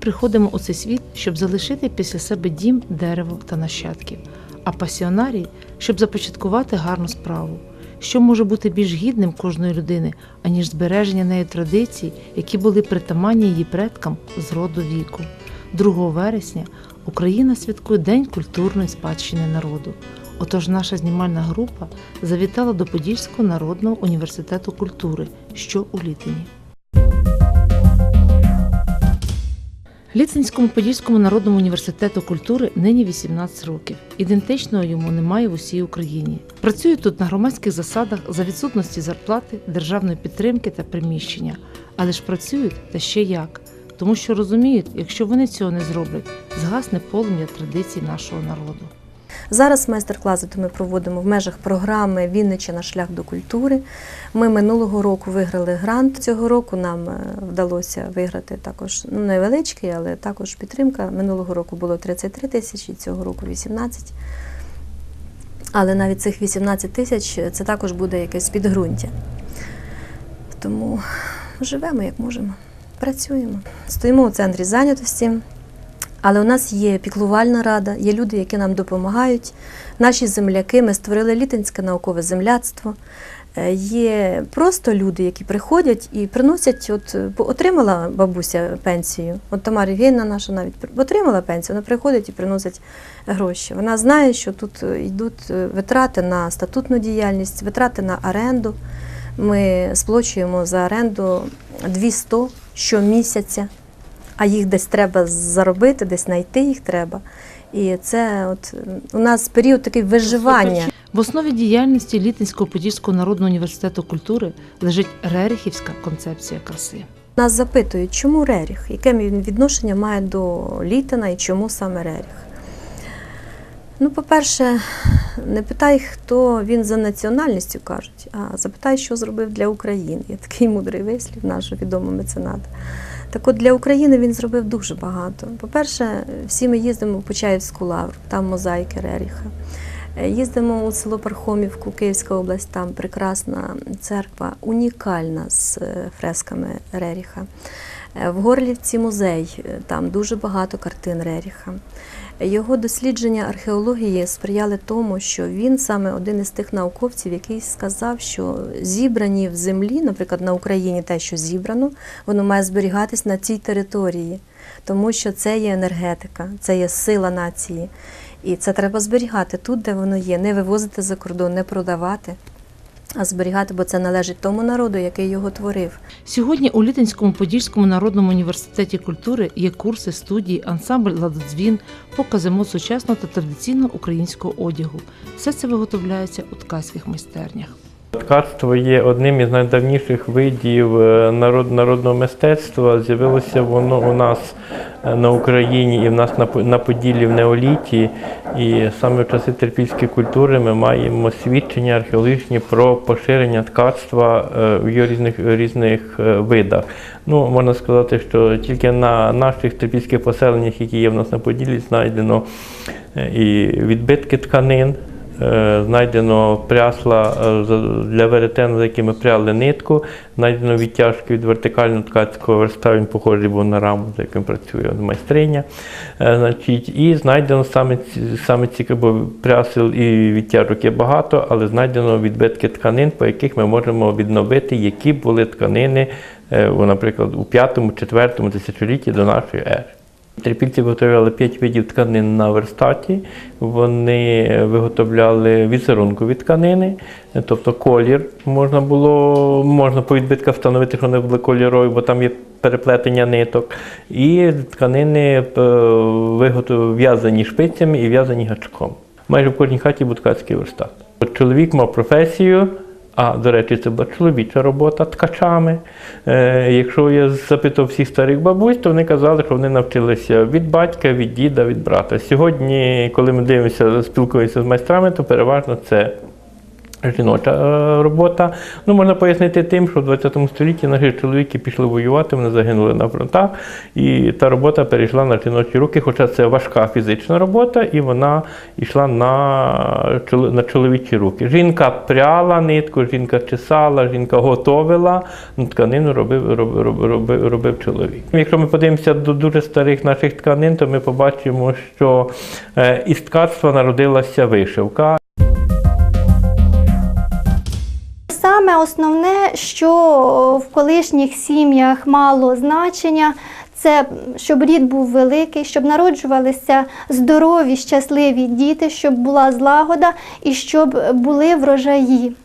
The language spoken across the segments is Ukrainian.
приходимо у цей світ, щоб залишити після себе дім, дерево та нащадків, а пасіонарій, щоб започаткувати гарну справу. Що може бути більш гідним кожної людини, аніж збереження нею традицій, які були притаманні її предкам з роду віку. 2 вересня Україна святкує День культурної спадщини народу. Отож, наша знімальна група завітала до Подільського народного університету культури, що у Літині. Ліцинському Подільському народному університету культури нині 18 років. Ідентичного йому немає в усій Україні. Працює тут на громадських засадах за відсутності зарплати, державної підтримки та приміщення. Але ж працюють та ще як. Тому що розуміють, якщо вони цього не зроблять, згасне полум'я традицій нашого народу. Зараз майстер-класи ми проводимо в межах програми Вінниччина шлях до культури. Ми минулого року виграли грант. Цього року нам е, вдалося виграти також ну, невеличкий, але також підтримка. Минулого року було 33 тисячі, цього року 18. Але навіть цих 18 тисяч е, це також буде якесь підґрунтя. Тому живемо як можемо, працюємо. Стоїмо у центрі зайнятості. Але у нас є піклувальна рада, є люди, які нам допомагають. Наші земляки, ми створили літинське наукове земляцтво. Е, Є просто люди, які приходять і приносять, от е, отримала бабуся пенсію. От Тамара Євгенівна наша навіть отримала пенсію, вона приходить і приносить гроші. Вона знає, що тут е, йдуть витрати на статутну діяльність, витрати на оренду. Ми сплачуємо за оренду 200 щомісяця а їх десь треба заробити, десь знайти їх треба. І це от у нас період такий виживання. В основі діяльності Літинського Подільського народного університету культури лежить рерихівська концепція краси. Нас запитують, чому Реріх, яке він відношення має до Літина і чому саме Реріх. Ну, по-перше, не питай, хто він за національністю кажуть, а запитай, що зробив для України. Є такий мудрий вислів нашого відомого мецената. Так от для України він зробив дуже багато. По-перше, всі ми їздимо в Почаївську лавру, там мозаїки Реріха. Е, Їздимо у село Пархомівку, Київська область, там прекрасна церква, унікальна з е, фресками Реріха. Е, В Горлівці музей, там дуже багато картин Реріха. Його дослідження археології сприяли тому, що він саме один із тих науковців, який сказав, що зібрані в землі, наприклад, на Україні те, що зібрано, воно має зберігатись на цій території, тому що це є енергетика, це є сила нації. І це треба зберігати тут, де воно є, не вивозити за кордон, не продавати, а зберігати, бо це належить тому народу, який його творив. Сьогодні у Літинському Подільському народному університеті культури є курси, студії, ансамбль ладодзвін, покази мод сучасного та традиційного українського одягу. Все це виготовляється у ткацьких майстернях. Ткацтво є одним із найдавніших видів е, народ, народного мистецтва. З'явилося воно у нас е, на Україні і в нас на, на Поділлі в неоліті. І саме в часи терпільської культури ми маємо свідчення археологічні про поширення ткацтва е, в його різних, різних видах. Ну, можна сказати, що тільки на наших терпільських поселеннях, які є в нас на Поділлі, знайдено і відбитки тканин. Е, Знайдено прясла е, для веретен, за якими пряли нитку, знайдено відтяжки від вертикально ткацького верста, він похожий був на раму, за яким працює майстриня. Е, Значить, і знайдено саме, ці- саме цікаво, бо прясел і відтяжок є багато, але знайдено відбитки тканин, по яких ми можемо відновити, які були тканини, наприклад, у 5-4 тисячолітті до нашої ери. Трипільці виготовляли п'ять видів тканин на верстаті. Вони виготовляли візерункові тканини, тобто колір можна було, можна по відбитках встановити, що вони були кольорові, бо там є переплетення ниток. І тканини е, в'язані шпицями і в'язані гачком. Майже в кожній хаті був ткацький верстат. Чоловік мав професію, а до речі, це була чоловіча робота ткачами. Е, якщо я запитав всіх старих бабусь, то вони казали, що вони навчилися від батька, від діда, від брата. Сьогодні, коли ми дивимося, спілкуємося з майстрами, то переважно це жіноча е, робота. Ну, можна пояснити тим, що в 20 столітті наші чоловіки пішли воювати, вони загинули на фронтах, і та робота перейшла на жіночі руки, хоча це важка фізична робота, і вона йшла на, на чоловічі руки. Жінка пряла нитку, жінка чесала, жінка готовила, ну, тканину робив, робив, робив, робив, чоловік. Якщо ми подивимося до дуже старих наших тканин, то ми побачимо, що е, із ткацтва народилася вишивка. Саме основне, що в колишніх сім'ях мало значення, це щоб рід був великий, щоб народжувалися здорові, щасливі діти, щоб була злагода і щоб були врожаї.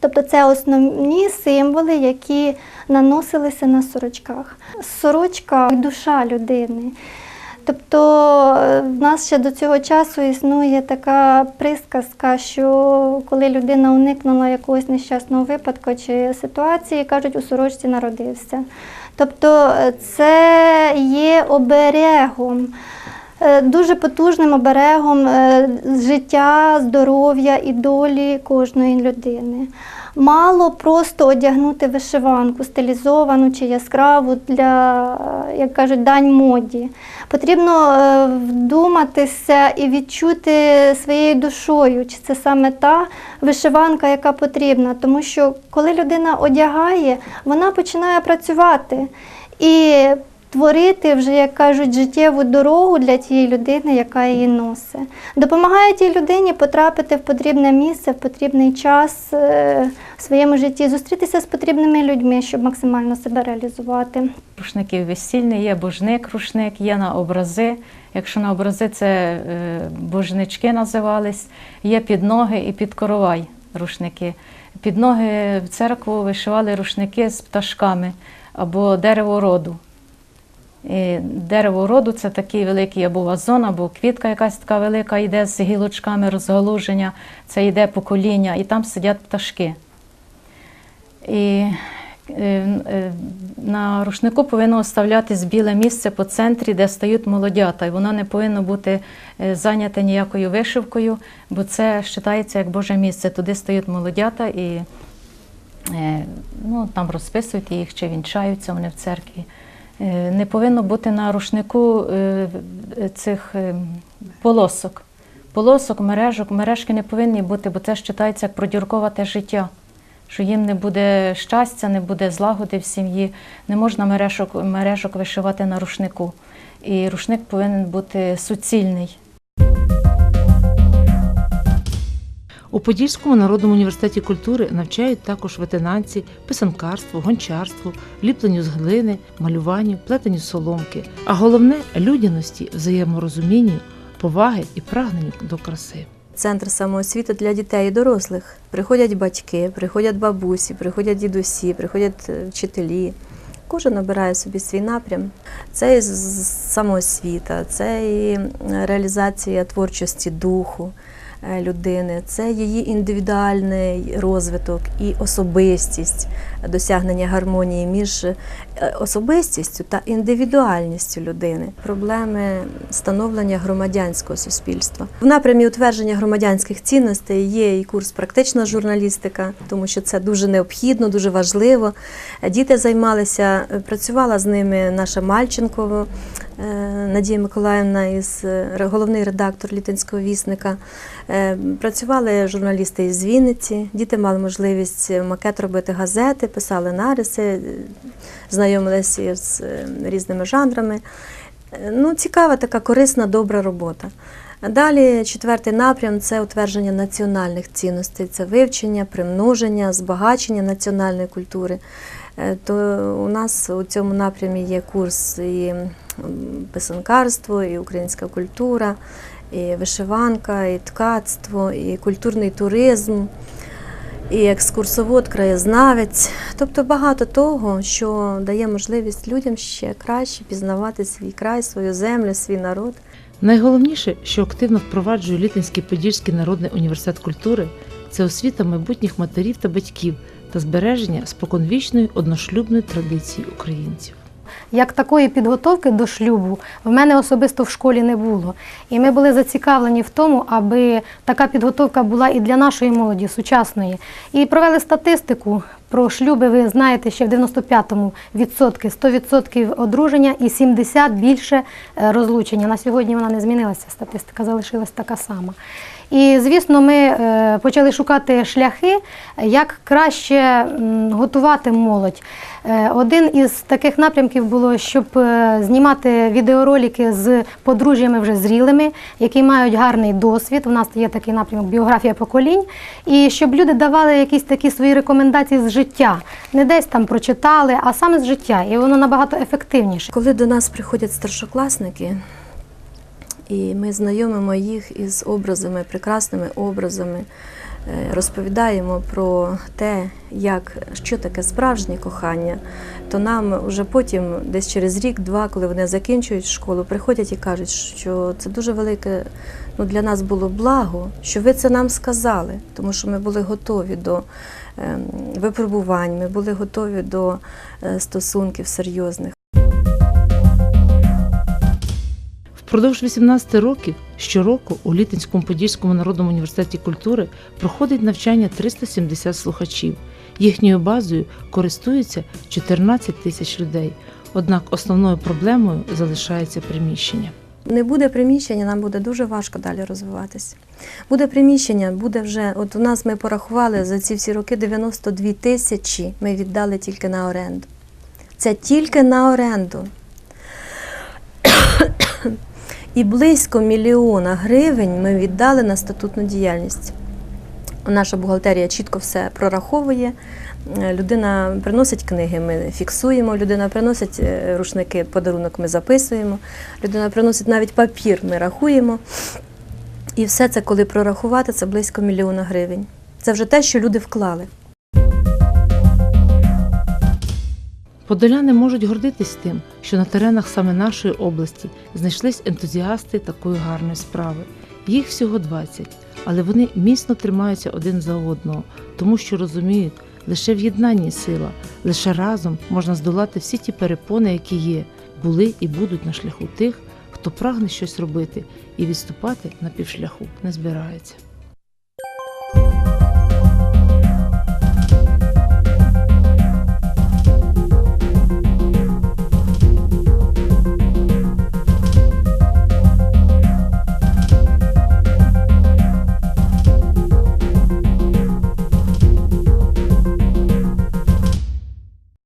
Тобто це основні символи, які наносилися на сорочках. Сорочка душа людини. Тобто е, в нас ще до цього часу існує така присказка, що коли людина уникнула якогось нещасного випадку чи ситуації, кажуть, у сорочці народився. Тобто е, це є оберегом, е, дуже потужним оберегом життя, здоров'я і долі кожної людини. Мало просто одягнути вишиванку, стилізовану чи яскраву для, як кажуть, дань моді. Потрібно е, вдуматися і відчути своєю душою, чи це саме та вишиванка, яка потрібна. Тому що коли людина одягає, вона починає працювати і творити вже, як кажуть, життєву дорогу для тієї людини, яка її носить. Допомагає тій людині потрапити в потрібне місце, в потрібний час е, в своєму житті, зустрітися з потрібними людьми, щоб максимально себе реалізувати. Рушників весільний, є божник рушник, є на образи. Якщо на образи це е, божнички називались, є під ноги і під коровай рушники. Під ноги в церкву вишивали рушники з пташками або дерево роду. І дерево роду це такий великий або вазон, або квітка якась така велика йде з гілочками розгалуження, це йде покоління, і там сидять пташки. І е, е, на рушнику повинно оставлятись біле місце по центрі, де стають молодята. І воно не повинно бути е, зайняте ніякою вишивкою, бо це вважається як Боже місце. Туди стають молодята і ну, там розписують їх чи вінчаються вони в церкві. Е, Не повинно бути на рушнику е, цих е, полосок. Полосок, мережок, мережки не повинні бути, бо це вважається як продірковате життя. Що їм не буде щастя, не буде злагоди в сім'ї, не можна мережок, мережок вишивати на рушнику. І рушник повинен бути суцільний. У Подільському народному університеті культури навчають також ветенанці писанкарству, гончарству, ліпленню з глини, малюванню, плетенню соломки, а головне людяності, взаєморозумінню, поваги і прагненню до краси. Центр самоосвіти для дітей і дорослих. Приходять батьки, приходять бабусі, приходять дідусі, приходять е, вчителі. Кожен обирає собі свій напрям. Це і самоосвіта, це і реалізація творчості духу людини, це її індивідуальний розвиток і особистість, досягнення гармонії між е, особистістю та індивідуальністю людини. Проблеми становлення громадянського суспільства. В напрямі утвердження громадянських цінностей є і курс практична журналістика, тому що це дуже необхідно, дуже важливо. Діти займалися, е, працювала з ними наша Мальченкова. е, Надія Миколаївна із е, головний редактор Літинського вісника. Е, Працювали журналісти із Вінниці. Діти мали можливість макет робити газети, писали нариси, е, знайомилися з е, різними жанрами. Ну, цікава така корисна, добра робота. Далі четвертий напрям це утвердження національних цінностей, це вивчення, примноження, збагачення національної культури. То у нас у цьому напрямі є курс і писанкарство, і українська культура, і вишиванка, і ткацтво, і культурний туризм, і екскурсовод, краєзнавець. Тобто багато того, що дає можливість людям ще краще пізнавати свій край, свою землю, свій народ. Найголовніше, що активно впроваджує Літинський Подільський народний університет культури, це освіта майбутніх матерів та батьків та збереження споконвічної одношлюбної традиції українців. Як такої підготовки до шлюбу в мене особисто в школі не було. І ми були зацікавлені в тому, аби така підготовка була і для нашої молоді, сучасної. І провели статистику про шлюби. Ви знаєте, ще в 95-му відсотки 100% одруження і 70 більше е, розлучення. На сьогодні вона не змінилася. Статистика залишилась така сама. І звісно, ми е, почали шукати шляхи, як краще готувати молодь. Е, Один із таких напрямків було, щоб е, знімати відеоролики з подружжями вже зрілими, які мають гарний досвід. У нас є такий напрямок біографія поколінь, і щоб люди давали якісь такі свої рекомендації з життя, не десь там прочитали, а саме з життя, і воно набагато ефективніше. Коли до нас приходять старшокласники, і ми знайомимо їх із образами, прекрасними образами, е, розповідаємо про те, як, що таке справжнє кохання, то нам вже потім, десь через рік-два, коли вони закінчують школу, приходять і кажуть, що це дуже велике ну, для нас було благо, що ви це нам сказали, тому що ми були готові до ем, випробувань, ми були готові до е, стосунків серйозних. Впродовж 18 років щороку у Літинському Подільському народному університеті культури проходить навчання 370 слухачів. Їхньою базою користуються 14 тисяч людей. Однак основною проблемою залишається приміщення. Не буде приміщення, нам буде дуже важко далі розвиватися. Буде приміщення, буде вже. От у нас ми порахували за ці всі роки 92 тисячі ми віддали тільки на оренду. Це тільки на оренду. І близько мільйона гривень ми віддали на статутну діяльність. Наша бухгалтерія чітко все прораховує. Е, Людина приносить книги, ми фіксуємо. Людина приносить е, рушники, подарунок, ми записуємо. Людина приносить навіть папір, ми рахуємо. І все це, коли прорахувати, це близько мільйона гривень. Це вже те, що люди вклали. Подоляни можуть гордитись тим, що на теренах саме нашої області знайшлись ентузіасти такої гарної справи. Їх всього 20, але вони міцно тримаються один за одного, тому що розуміють, лише в єднанні сила, лише разом можна здолати всі ті перепони, які є, були і будуть на шляху тих, хто прагне щось робити і відступати на півшляху не збирається.